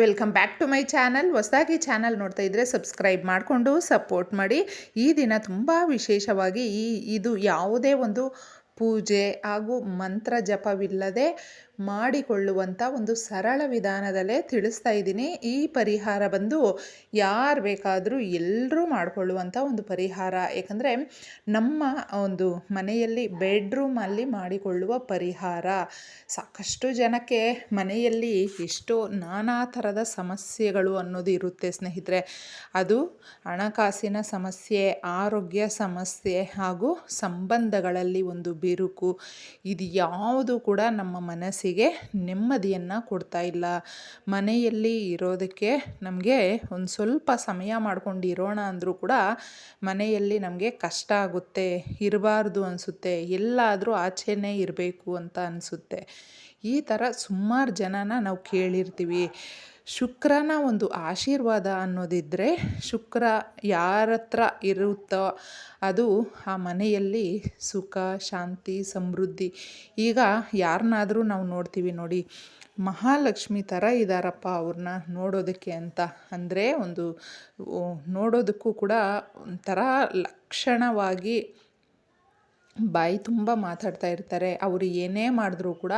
Welcome back to my channel ಹೊಸದಾಗಿ channel ನೋಡ್ತಾ ಇದ್ದರೆ ಸಬ್ಸ್ಕ್ರೈಬ್ ಮಾಡಿಕೊಂಡು ಸಪೋರ್ಟ್ ಮಾಡಿ. ಈ ದಿನ ತುಂಬ ವಿಶೇಷವಾಗಿ ಈ ಇದು ಯಾವುದೇ ಒಂದು ಪೂಜೆ ಹಾಗೂ ಮಂತ್ರ ಜಪವಿಲ್ಲದೆ ಮಾಡಿಕೊಳ್ಳುವಂಥ ಒಂದು ಸರಳ ವಿಧಾನದಲ್ಲೇ ತಿಳಿಸ್ತಾ ಇದ್ದೀನಿ. ಈ ಪರಿಹಾರ ಬಂದು ಯಾರು ಬೇಕಾದರೂ ಎಲ್ಲರೂ ಮಾಡಿಕೊಳ್ಳುವಂಥ ಒಂದು ಪರಿಹಾರ. ಏಕೆಂದರೆ ನಮ್ಮ ಒಂದು ಮನೆಯಲ್ಲಿ ಬೆಡ್ರೂಮಲ್ಲಿ ಮಾಡಿಕೊಳ್ಳುವ ಪರಿಹಾರ. ಸಾಕಷ್ಟು ಜನಕ್ಕೆ ಮನೆಯಲ್ಲಿ ಎಷ್ಟೋ ನಾನಾ ಥರದ ಸಮಸ್ಯೆಗಳು ಅನ್ನೋದು ಇರುತ್ತೆ ಸ್ನೇಹಿತರೆ. ಅದು ಹಣಕಾಸಿನ ಸಮಸ್ಯೆ, ಆರೋಗ್ಯ ಸಮಸ್ಯೆ ಹಾಗೂ ಸಂಬಂಧಗಳಲ್ಲಿ ಒಂದು ಬಿರುಕು. ಇದು ಯಾವುದು ಕೂಡ ನಮ್ಮ ಮನಸ್ಸಿಗೆ ನೆಮ್ಮದಿಯನ್ನು ಕೊಡ್ತಾ ಇಲ್ಲ. ಮನೆಯಲ್ಲಿ ಇರೋದಕ್ಕೆ ನಮಗೆ ಒಂದು ಸ್ವಲ್ಪ ಸಮಯ ಮಾಡ್ಕೊಂಡು ಇರೋಣ ಅಂದರೂ ಕೂಡ ಮನೆಯಲ್ಲಿ ನಮಗೆ ಕಷ್ಟ ಆಗುತ್ತೆ, ಇರಬಾರ್ದು ಅನಿಸುತ್ತೆ, ಎಲ್ಲಾದರೂ ಆಚೆನೇ ಇರಬೇಕು ಅಂತ ಅನಿಸುತ್ತೆ. ಈ ಥರ ಸುಮಾರು ಜನನ ನಾವು ಕೇಳಿರ್ತೀವಿ. ಶುಕ್ರನ ಒಂದು ಆಶೀರ್ವಾದ ಅನ್ನೋದಿದ್ದರೆ ಶುಕ್ರ ಯಾರ ಹತ್ರ ಇರುತ್ತೋ ಅದು ಆ ಮನೆಯಲ್ಲಿ ಸುಖ, ಶಾಂತಿ, ಸಮೃದ್ಧಿ. ಈಗ ಯಾರನ್ನಾದರೂ ನಾವು ನೋಡ್ತೀವಿ ನೋಡಿ, ಮಹಾಲಕ್ಷ್ಮಿ ಥರ ಇದ್ದಾರಪ್ಪ ಅವ್ರನ್ನ ನೋಡೋದಕ್ಕೆ ಅಂತ. ಅಂದರೆ ಒಂದು ನೋಡೋದಕ್ಕೂ ಕೂಡ ಒಂಥರ ಲಕ್ಷಣವಾಗಿ ಬಾಯಿ ತುಂಬ ಮಾತಾಡ್ತಾ ಇರ್ತಾರೆ. ಅವರು ಏನೇ ಮಾಡಿದ್ರೂ ಕೂಡ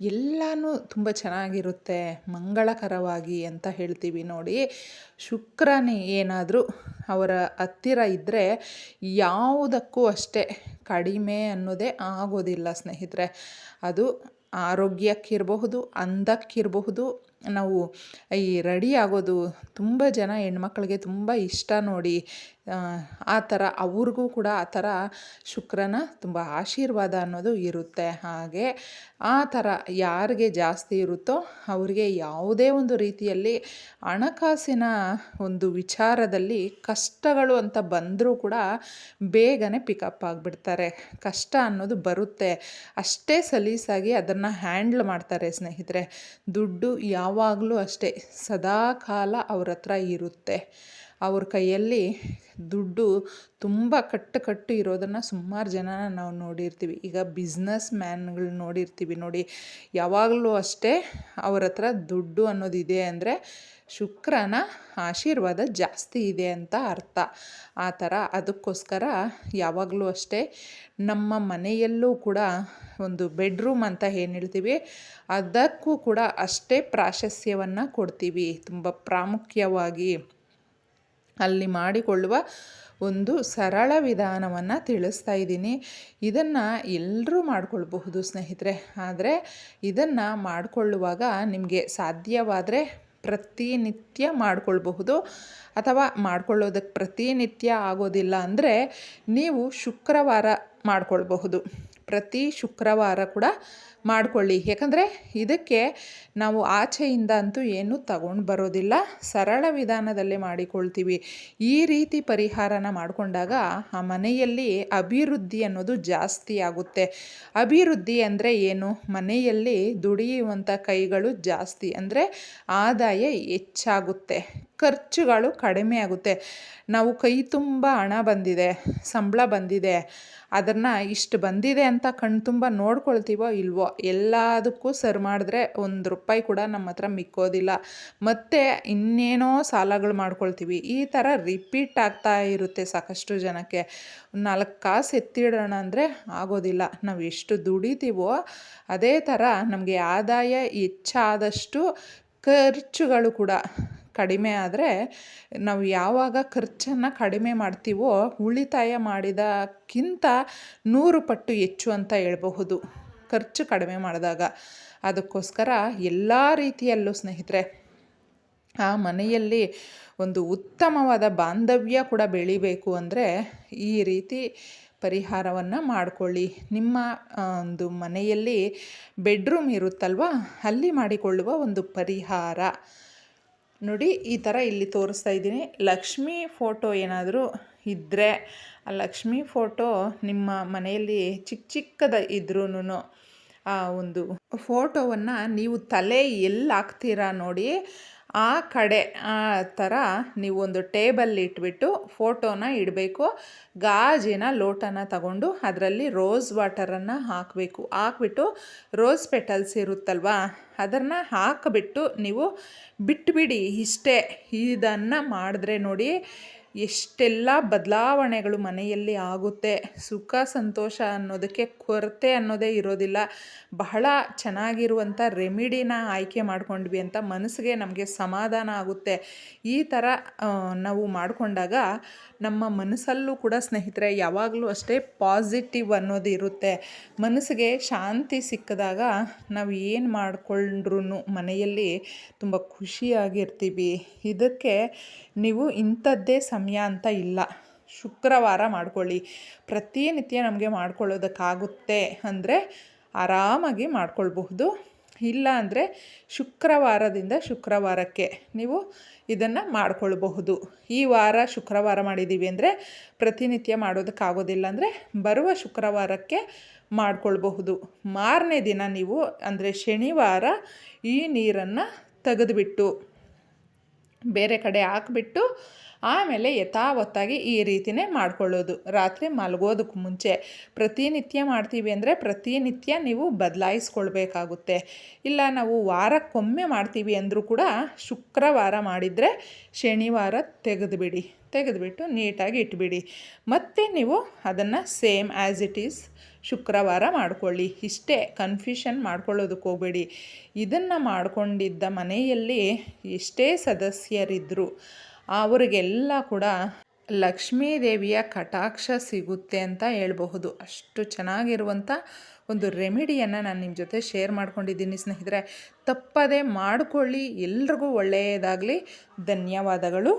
ಎಲ್ಲನೂ ತುಂಬ ಚೆನ್ನಾಗಿರುತ್ತೆ, ಮಂಗಳಕರವಾಗಿ ಅಂತ ಹೇಳ್ತೀವಿ ನೋಡಿ. ಶುಕ್ರನೇ ಏನಾದರೂ ಅವರ ಹತ್ತಿರ ಇದ್ದರೆ ಯಾವುದಕ್ಕೂ ಅಷ್ಟೇ ಕಡಿಮೆ ಅನ್ನೋದೇ ಆಗೋದಿಲ್ಲ ಸ್ನೇಹಿತರೆ. ಅದು ಆರೋಗ್ಯಕ್ಕಿರಬಹುದು, ಅಂದಕ್ಕಿರಬಹುದು ನಾವು ಈ ರೆಡಿ ಆಗೋದು ತುಂಬ ಜನ ಹೆಣ್ಮಕ್ಳಿಗೆ ತುಂಬ ಇಷ್ಟ ನೋಡಿ, ಆ ಥರ ಅವ್ರಿಗೂ ಕೂಡ ಆ ಥರ ಶುಕ್ರನ ತುಂಬ ಆಶೀರ್ವಾದ ಅನ್ನೋದು ಇರುತ್ತೆ. ಹಾಗೆ ಆ ಥರ ಯಾರಿಗೆ ಜಾಸ್ತಿ ಇರುತ್ತೋ ಅವರಿಗೆ ಯಾವುದೇ ಒಂದು ರೀತಿಯಲ್ಲಿ ಹಣಕಾಸಿನ ಒಂದು ವಿಚಾರದಲ್ಲಿ ಕಷ್ಟಗಳು ಅಂತ ಬಂದರೂ ಕೂಡ ಬೇಗನೆ ಪಿಕಪ್ ಆಗಿಬಿಡ್ತಾರೆ. ಕಷ್ಟ ಅನ್ನೋದು ಬರುತ್ತೆ. ಅಷ್ಟೇ ಸಲೀಸಾಗಿ ಅದನ್ನು ಹ್ಯಾಂಡ್ಲ್ ಮಾಡ್ತಾರೆ ಸ್ನೇಹಿತರೆ. ದುಡ್ಡು ಯಾವಾಗಲೂ ಅಷ್ಟೇ. ಸದಾ ಕಾಲ ಅವ್ರ ಹತ್ರ ಇರುತ್ತೆ. ಅವ್ರ ಕೈಯಲ್ಲಿ ದುಡ್ಡು ತುಂಬ ಕಟ್ಟು ಕಟ್ಟು ಇರೋದನ್ನು ಸುಮಾರು ಜನ ನಾವು ನೋಡಿರ್ತೀವಿ. ಈಗ ಬಿಸ್ನೆಸ್ ಮ್ಯಾನ್ಗಳು ನೋಡಿರ್ತೀವಿ. ನೋಡಿ, ಯಾವಾಗಲೂ ಅಷ್ಟೇ ಅವ್ರ ಹತ್ರ ದುಡ್ಡು ಅನ್ನೋದಿದೆ ಅಂದರೆ ಶುಕ್ರನ ಆಶೀರ್ವಾದ ಜಾಸ್ತಿ ಇದೆ ಅಂತ ಅರ್ಥ. ಆ ಥರ ಅದಕ್ಕೋಸ್ಕರ ಯಾವಾಗಲೂ ಅಷ್ಟೇ ನಮ್ಮ ಮನೆಯಲ್ಲೂ ಕೂಡ ಒಂದು ಬೆಡ್ರೂಮ್ ಅಂತ ಏನು ಹೇಳ್ತೀವಿ, ಅದಕ್ಕೂ ಕೂಡ ಅಷ್ಟೇ ಪ್ರಾಶಸ್ತ್ಯವನ್ನು ಕೊಡ್ತೀವಿ. ತುಂಬ ಪ್ರಾಮುಖ್ಯವಾಗಿ ಅಲ್ಲಿ ಮಾಡಿಕೊಳ್ಳುವ ಒಂದು ಸರಳ ವಿಧಾನವನ್ನು ತಿಳಿಸ್ತಾ ಇದ್ದೀನಿ. ಇದನ್ನು ಎಲ್ಲರೂ ಮಾಡಿಕೊಳ್ಬಹುದು ಸ್ನೇಹಿತರೆ. ಆದರೆ ಇದನ್ನು ಮಾಡಿಕೊಳ್ಳುವಾಗ ನಿಮಗೆ ಸಾಧ್ಯವಾದರೆ ಪ್ರತಿನಿತ್ಯ ಮಾಡಿಕೊಳ್ಬಹುದು. ಅಥವಾ ಮಾಡಿಕೊಳ್ಳೋದಕ್ಕೆ ಪ್ರತಿನಿತ್ಯ ಆಗೋದಿಲ್ಲ ಅಂದರೆ ನೀವು ಶುಕ್ರವಾರ ಮಾಡ್ಕೊಳ್ಬಹುದು. ಪ್ರತಿ ಶುಕ್ರವಾರ ಕೂಡ ಮಾಡಿಕೊಳ್ಳಿ. ಯಾಕಂದರೆ ಇದಕ್ಕೆ ನಾವು ಆಚೆಯಿಂದ ಅಂತೂ ಏನೂ ತಗೊಂಡು ಬರೋದಿಲ್ಲ. ಸರಳ ವಿಧಾನದಲ್ಲೇ ಮಾಡಿಕೊಳ್ತೀವಿ. ಈ ರೀತಿ ಪರಿಹಾರನ ಮಾಡಿಕೊಂಡಾಗ ಆ ಮನೆಯಲ್ಲಿ ಅಭಿವೃದ್ಧಿ ಅನ್ನೋದು ಜಾಸ್ತಿ ಆಗುತ್ತೆ. ಅಭಿವೃದ್ಧಿ ಅಂದರೆ ಏನು? ಮನೆಯಲ್ಲಿ ದುಡಿಯುವಂಥ ಕೈಗಳು ಜಾಸ್ತಿ ಅಂದರೆ ಆದಾಯ ಹೆಚ್ಚಾಗುತ್ತೆ. ಖರ್ಚುಗಳು ಕಡಿಮೆ ಆಗುತ್ತೆ. ನಾವು ಕೈ ತುಂಬ ಹಣ ಬಂದಿದೆ, ಸಂಬಳ ಬಂದಿದೆ, ಅದನ್ನು ಇಷ್ಟು ಬಂದಿದೆ ಅಂತ ಕಣ್ತುಂಬ ತುಂಬ ನೋಡ್ಕೊಳ್ತೀವೋ ಇಲ್ವೋ, ಎಲ್ಲದಕ್ಕೂ ಸರ್ ಮಾಡಿದ್ರೆ ಒಂದು ರೂಪಾಯಿ ಕೂಡ ನಮ್ಮ ಹತ್ರ ಮಿಕ್ಕೋದಿಲ್ಲ. ಮತ್ತು ಇನ್ನೇನೋ ಸಾಲಗಳು ಮಾಡ್ಕೊಳ್ತೀವಿ. ಈ ಥರ ರಿಪೀಟ್ ಆಗ್ತಾ ಇರುತ್ತೆ ಸಾಕಷ್ಟು ಜನಕ್ಕೆ. ನಾಲ್ಕು ಕಾಸು ಎತ್ತಿಡೋಣ ಅಂದರೆ ಆಗೋದಿಲ್ಲ. ನಾವು ಎಷ್ಟು ದುಡಿತೀವೋ ಅದೇ ಥರ ನಮಗೆ ಆದಾಯ ಹೆಚ್ಚಾದಷ್ಟು ಖರ್ಚುಗಳು ಕೂಡ ಕಡಿಮೆ ಆದರೆ ನಾವು ಯಾವಾಗ ಖರ್ಚನ್ನು ಕಡಿಮೆ ಮಾಡ್ತೀವೋ ಉಳಿತಾಯ ಮಾಡಿದಕ್ಕಿಂತ ನೂರು ಪಟ್ಟು ಹೆಚ್ಚು ಅಂತ ಹೇಳಬಹುದು. ಖರ್ಚು ಕಡಿಮೆ ಮಾಡಿದಾಗ. ಅದಕ್ಕೋಸ್ಕರ ಎಲ್ಲ ರೀತಿಯಲ್ಲೂ ಸ್ನೇಹಿತರೆ, ಆ ಮನೆಯಲ್ಲಿ ಒಂದು ಉತ್ತಮವಾದ ಬಾಂಧವ್ಯ ಕೂಡ ಬೆಳಿಬೇಕು ಅಂದರೆ ಈ ರೀತಿ ಪರಿಹಾರವನ್ನು ಮಾಡಿಕೊಳ್ಳಿ. ನಿಮ್ಮ ಒಂದು ಮನೆಯಲ್ಲಿ ಬೆಡ್ರೂಮ್ ಇರುತ್ತಲ್ವ, ಅಲ್ಲಿ ಮಾಡಿಕೊಳ್ಳುವ ಒಂದು ಪರಿಹಾರ. ನೋಡಿ, ಈ ಥರ ಇಲ್ಲಿ ತೋರಿಸ್ತಾ ಇದ್ದೀನಿ. ಲಕ್ಷ್ಮಿ ಫೋಟೋ ಏನಾದರೂ ಇದ್ದರೆ ಆ ಲಕ್ಷ್ಮಿ ಫೋಟೋ ನಿಮ್ಮ ಮನೆಯಲ್ಲಿ ಚಿಕ್ಕ ಚಿಕ್ಕದ ಇದ್ರೂ ಆ ಒಂದು ಫೋಟೋವನ್ನು ನೀವು ತಲೆ ಎಲ್ಲಿ ಹಾಕ್ತೀರಾ ನೋಡಿ ಆ ಕಡೆ, ಆ ಥರ ನೀವೊಂದು ಟೇಬಲ್ ಇಟ್ಬಿಟ್ಟು ಫೋಟೋನ ಇಡಬೇಕು. ಗಾಜಿನ ಲೋಟನ ತಗೊಂಡು ಅದರಲ್ಲಿ ರೋಸ್ ವಾಟರನ್ನು ಹಾಕಬೇಕು. ಹಾಕ್ಬಿಟ್ಟು ರೋಸ್ ಪೆಟಲ್ಸ್ ಇರುತ್ತಲ್ವಾ, ಅದನ್ನು ಹಾಕಿಬಿಟ್ಟು ನೀವು ಬಿಟ್ಬಿಡಿ ಇಷ್ಟೇ. ಇದನ್ನು ಮಾಡಿದ್ರೆ ನೋಡಿ ಎಷ್ಟೆಲ್ಲ ಬದಲಾವಣೆಗಳು ಮನೆಯಲ್ಲಿ ಆಗುತ್ತೆ. ಸುಖ, ಸಂತೋಷ ಅನ್ನೋದಕ್ಕೆ ಕೊರತೆ ಅನ್ನೋದೇ ಇರೋದಿಲ್ಲ. ಬಹಳ ಚೆನ್ನಾಗಿರುವಂಥ ರೆಮಿಡಿನ ಆಯ್ಕೆ ಮಾಡ್ಕೊಂಡ್ವಿ ಅಂತ ಮನಸ್ಸಿಗೆ ನಮಗೆ ಸಮಾಧಾನ ಆಗುತ್ತೆ. ಈ ಥರ ನಾವು ಮಾಡಿಕೊಂಡಾಗ ನಮ್ಮ ಮನಸ್ಸಲ್ಲೂ ಕೂಡ ಸ್ನೇಹಿತರೆ ಯಾವಾಗಲೂ ಅಷ್ಟೇ ಪಾಸಿಟಿವ್ ಅನ್ನೋದು ಇರುತ್ತೆ. ಮನಸ್ಸಿಗೆ ಶಾಂತಿ ಸಿಕ್ಕಿದಾಗ ನಾವು ಏನು ಮಾಡಿಕೊಂಡ್ರೂ ಮನೆಯಲ್ಲಿ ತುಂಬ ಖುಷಿಯಾಗಿರ್ತೀವಿ. ಇದಕ್ಕೆ ನೀವು ಇಂಥದ್ದೇ ಸಮಯ ಅಂತ ಇಲ್ಲ. ಶುಕ್ರವಾರ ಮಾಡ್ಕೊಳ್ಳಿ. ಪ್ರತಿನಿತ್ಯ ನಮಗೆ ಮಾಡ್ಕೊಳ್ಳೋದಕ್ಕಾಗುತ್ತೆ ಅಂದರೆ ಆರಾಮಾಗಿ ಮಾಡ್ಕೊಳ್ಬಹುದು. ಇಲ್ಲ ಅಂದರೆ ಶುಕ್ರವಾರದಿಂದ ಶುಕ್ರವಾರಕ್ಕೆ ನೀವು ಇದನ್ನು ಮಾಡ್ಕೊಳ್ಬಹುದು. ಈ ವಾರ ಶುಕ್ರವಾರ ಮಾಡಿದ್ದೀವಿ ಅಂದರೆ ಪ್ರತಿನಿತ್ಯ ಮಾಡೋದಕ್ಕಾಗೋದಿಲ್ಲ ಅಂದರೆ ಬರುವ ಶುಕ್ರವಾರಕ್ಕೆ ಮಾಡ್ಕೊಳ್ಬಹುದು. ಮಾರನೇ ದಿನ ನೀವು ಅಂದರೆ ಶನಿವಾರ ಈ ನೀರನ್ನು ತೆಗೆದುಬಿಟ್ಟು ಬೇರೆ ಕಡೆ ಹಾಕ್ಬಿಟ್ಟು ಆಮೇಲೆ ಯಥಾವತ್ತಾಗಿ ಈ ರೀತಿನೇ ಮಾಡ್ಕೊಳ್ಳೋದು. ರಾತ್ರಿ ಮಲಗೋದಕ್ಕೆ ಮುಂಚೆ ಪ್ರತಿನಿತ್ಯ ಮಾಡ್ತೀವಿ ಅಂದರೆ ಪ್ರತಿನಿತ್ಯ ನೀವು ಬದಲಾಯಿಸ್ಕೊಳ್ಬೇಕಾಗುತ್ತೆ. ಇಲ್ಲ ನಾವು ವಾರಕ್ಕೊಮ್ಮೆ ಮಾಡ್ತೀವಿ ಅಂದರೂ ಕೂಡ ಶುಕ್ರವಾರ ಮಾಡಿದರೆ ಶನಿವಾರ ತೆಗೆದುಬಿಡಿ. ತೆಗೆದುಬಿಟ್ಟು ನೀಟಾಗಿ ಇಟ್ಬಿಡಿ. ಮತ್ತೆ ನೀವು ಅದನ್ನು ಸೇಮ್ ಆ್ಯಸ್ ಇಟ್ ಈಸ್ ಶುಕ್ರವಾರ ಮಾಡಿಕೊಳ್ಳಿ. ಇಷ್ಟೇ ಕನ್ಫ್ಯೂಷನ್ ಮಾಡ್ಕೊಳ್ಳೋದಕ್ಕೆ ಹೋಗಬೇಡಿ. ಇದನ್ನು ಮಾಡಿಕೊಂಡಿದ್ದ ಮನೆಯಲ್ಲಿ ಎಷ್ಟೇ ಸದಸ್ಯರಿದ್ದರು ಅವರಿಗೆಲ್ಲ ಕೂಡ ಲಕ್ಷ್ಮೀ ದೇವಿಯ ಕಟಾಕ್ಷ ಸಿಗುತ್ತೆ ಅಂತ ಹೇಳಬಹುದು. ಅಷ್ಟು ಚೆನ್ನಾಗಿರುವಂಥ ಒಂದು ರೆಮಿಡಿಯನ್ನು ನಾನು ನಿಮ್ಮ ಜೊತೆ ಶೇರ್ ಮಾಡ್ಕೊಂಡಿದ್ದೀನಿ ಸ್ನೇಹಿತರೆ. ತಪ್ಪದೇ ಮಾಡಿಕೊಳ್ಳಿ. ಎಲ್ರಿಗೂ ಒಳ್ಳೆಯದಾಗಲಿ. ಧನ್ಯವಾದಗಳು.